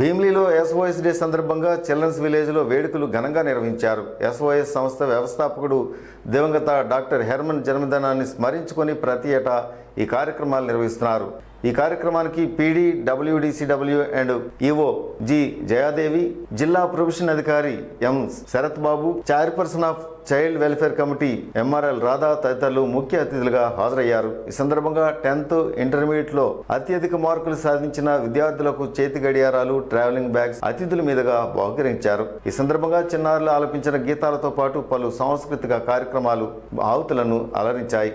భీమ్లీలో SOS day సందర్భంగా children's విలేజ్లో వేడుకలు ఘనంగా నిర్వహించారు. ఎస్ఓఎస్ సంస్థ వ్యవస్థాపకుడు దివంగత డాక్టర్ హెర్మన్ జన్మదినాన్ని స్మరించుకొని ప్రతి ఏటా ఈ కార్యక్రమాలు నిర్వహిస్తున్నారు. ఈ కార్యక్రమానికి PD WDCW and EO G Jayadevi జిల్లా ప్రొఫెషన్ అధికారి M Sarath Babu chairperson of child welfare committee MRL Radha తదితరులు ముఖ్య అతిథులుగా హాజరయ్యారు. ఈ సందర్భంగా టెన్త్ ఇంటర్మీడియట్లో అత్యధిక మార్కులు సాధించిన విద్యార్థులకు చేతి గడియారాలు ట్రావెలింగ్ బ్యాగ్స్ అతిథుల మీదుగా బహుకరించారు. ఈ సందర్భంగా చిన్నారులు ఆలపించిన గీతాలతో పాటు పలు సాంస్కృతిక కార్యక్రమాలు ఆహుతులను అలరించాయి.